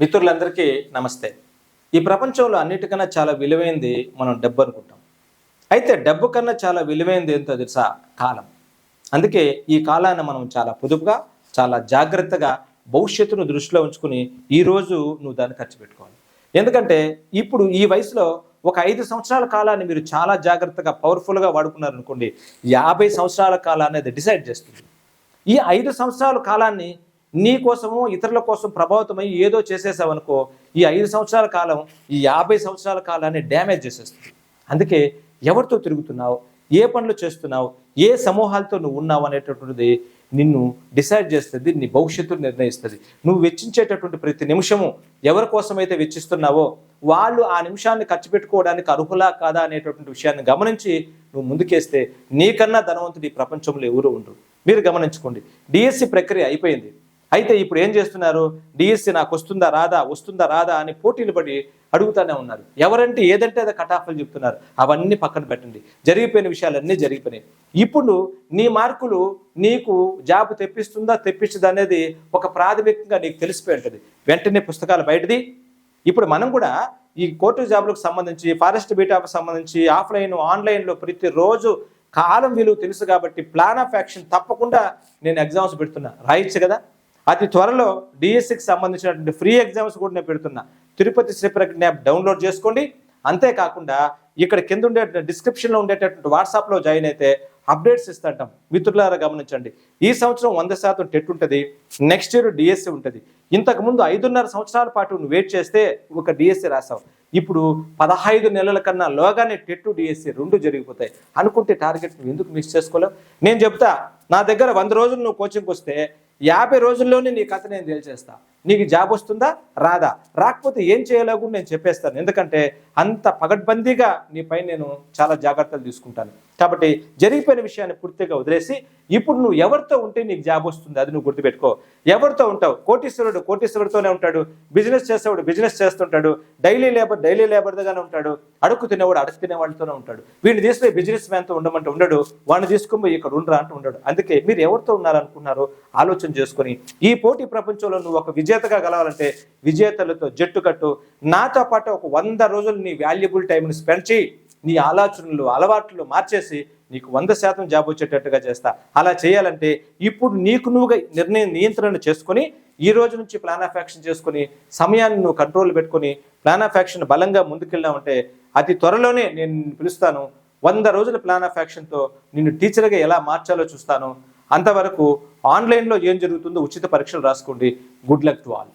మిత్రులందరికీ నమస్తే. ఈ ప్రపంచంలో అన్నిటికన్నా చాలా విలువైంది మనం డబ్బు అనుకుంటాం. అయితే డబ్బు కన్నా చాలా విలువైంది ఏంటో తెలుసా? కాలం. అందుకే ఈ కాలాన్ని మనం చాలా పొదుపుగా చాలా జాగ్రత్తగా భవిష్యత్తును దృష్టిలో ఉంచుకుని ఈరోజు నువ్వు దాన్ని ఖర్చు పెట్టుకోవాలి. ఎందుకంటే ఇప్పుడు ఈ వయసులో ఒక ఐదు సంవత్సరాల కాలాన్ని మీరు చాలా జాగ్రత్తగా పవర్ఫుల్గా వాడుకున్నారనుకోండి యాభై సంవత్సరాల కాలాన్ని అది డిసైడ్ చేస్తుంది. ఈ ఐదు సంవత్సరాల కాలాన్ని నీ కోసము ఇతరుల కోసం ప్రభావితమై ఏదో చేసేసావనుకో ఈ ఐదు సంవత్సరాల కాలం ఈ యాభై సంవత్సరాల కాలాన్ని డ్యామేజ్ చేసేస్తుంది. అందుకే ఎవరితో తిరుగుతున్నావు? ఏ పనులు చేస్తున్నావు? ఏ సమూహాలతో నువ్వు ఉన్నావు అనేటటువంటిది నిన్ను డిసైడ్ చేస్తుంది నీ భవిష్యత్తును నిర్ణయిస్తుంది. నువ్వు వెచ్చించేటటువంటి ప్రతి నిమిషము ఎవరి కోసమైతే వెచ్చిస్తున్నావో వాళ్ళు ఆ నిమిషాన్ని ఖర్చు పెట్టుకోవడానికి అర్హులా కాదా అనేటటువంటి విషయాన్ని గమనించి నువ్వు ముందుకేస్తే నీకన్నా ధనవంతుడు ఈ ప్రపంచంలో ఎవరు ఉండరు. మీరు గమనించుకోండి డిఎస్సి ప్రక్రియ అయిపోయింది. అయితే ఇప్పుడు ఏం చేస్తున్నారు? డిఎస్సి నాకు వస్తుందా రాదా వస్తుందా రాదా అని పోటీలు పడి అడుగుతానే ఉన్నారు. ఎవరంటే ఏదంటే అది కటాఫ్లు చెప్తున్నారు. అవన్నీ పక్కన పెట్టండి. జరిగిపోయిన విషయాలన్నీ జరిగిపోయినాయి. ఇప్పుడు నీ మార్కులు నీకు జాబ్ తెప్పిస్తుందా తెప్పించదా అనేది ఒక ప్రాథమికంగా నీకు తెలిసిపోయి ఉంటుంది. వెంటనే పుస్తకాలు బయటది. ఇప్పుడు మనం కూడా ఈ కోర్టు జాబులకు సంబంధించి ఫారెస్ట్ బీటాకు సంబంధించి ఆఫ్లైన్ ఆన్లైన్లో ప్రతిరోజు కాలం విలువ తెలుసు కాబట్టి ప్లాన్ ఆఫ్ యాక్షన్ తప్పకుండా నేను ఎగ్జామ్స్ పెడుతున్నా. రాయొచ్చు కదా? అతి త్వరలో డిఎస్సికి సంబంధించినటువంటి ఫ్రీ ఎగ్జామ్స్ కూడా నేను పెడుతున్నా. తిరుపతి శ్రీప్రజ్ఞ యాప్ డౌన్లోడ్ చేసుకోండి. అంతేకాకుండా ఇక్కడ కింద ఉండే డిస్క్రిప్షన్లో ఉండేటటువంటి వాట్సాప్లో జాయిన్ అయితే అప్డేట్స్ ఇస్తుంటాం. మిత్రులారా గమనించండి. ఈ సంవత్సరం వంద శాతం టెట్ ఉంటుంది. నెక్స్ట్ ఇయర్ డిఎస్సి ఉంటుంది. ఇంతకుముందు ఐదున్నర సంవత్సరాల పాటు నువ్వు వెయిట్ చేస్తే ఒక డిఎస్సి రాసావు. ఇప్పుడు పదహైదు నెలల కన్నా లోగానే టెట్ డిఎస్సి రెండు జరిగిపోతాయి. అనుకుంటే టార్గెట్ నువ్వు ఎందుకు మిస్ చేసుకోలేవు? నేను చెప్తా నా దగ్గర వంద రోజులు నువ్వు కోచింగ్కి వస్తే యాభై రోజుల్లోనే నీ కథ నేను తెలిచేస్తా. నీకు జాబ్ వస్తుందా? రాదా. రాకపోతే ఏం చేయాలో కూడా నేను చెప్పేస్తాను. ఎందుకంటే అంత పగడ్బందీగా నీపై నేను చాలా జాగ్రత్తలు తీసుకుంటాను. కాబట్టి జరిగిపోయిన విషయాన్ని పూర్తిగా వదిలేసి ఇప్పుడు నువ్వు ఎవరితో ఉంటే నీకు జాబ్ వస్తుంది అది నువ్వు గుర్తుపెట్టుకో. ఎవరితో ఉంటావు? కోటీశ్వరుడు కోటీశ్వరుడితోనే ఉంటాడు. బిజినెస్ చేసేవాడు బిజినెస్ చేస్తుంటాడు. డైలీ లేబర్ డైలీ లేబర్గానే ఉంటాడు. అడుగు తినేవాడు అడుగు తినే వాళ్ళతోనే ఉంటాడు. వీడిని తీసుకుని బిజినెస్ మ్యాన్తో ఉండమంటే ఉండడు. వాడిని తీసుకుని ఇక్కడ ఉండరా అంటూ ఉండడు. అందుకే మీరు ఎవరితో ఉన్నారనుకున్నారో ఆలోచన చేసుకొని ఈ పోటీ ప్రపంచంలో నువ్వు ఒక విజేతగా కలవాలంటే విజేతలతో జట్టు కట్టు నాతో పాటు ఒక వంద రోజులు నీ వాల్యుబుల్ టైంని స్పెండ్ చేయి నీ ఆలోచనలు అలవాట్లు మార్చేసి నీకు వంద శాతం జాబ్ వచ్చేటట్టుగా చేస్తా. అలా చేయాలంటే ఇప్పుడు నీకు నువ్వుగా నిర్ణయం నియంత్రణ చేసుకొని ఈ రోజు నుంచి ప్లాన్ ఆఫ్ యాక్షన్ చేసుకొని సమయాన్ని నువ్వు కంట్రోల్ పెట్టుకొని ప్లాన్ ఆఫ్ యాక్షన్ బలంగా ముందుకెళ్ళామంటే అతి త్వరలోనే నేను పిలుస్తాను. వంద రోజుల ప్లాన్ ఆఫ్ యాక్షన్తో నిన్ను టీచర్గా ఎలా మార్చాలో చూస్తాను. అంతవరకు ఆన్లైన్లో ఏం జరుగుతుందో ఉచిత పరీక్షలు రాసుకోండి. Good luck to all.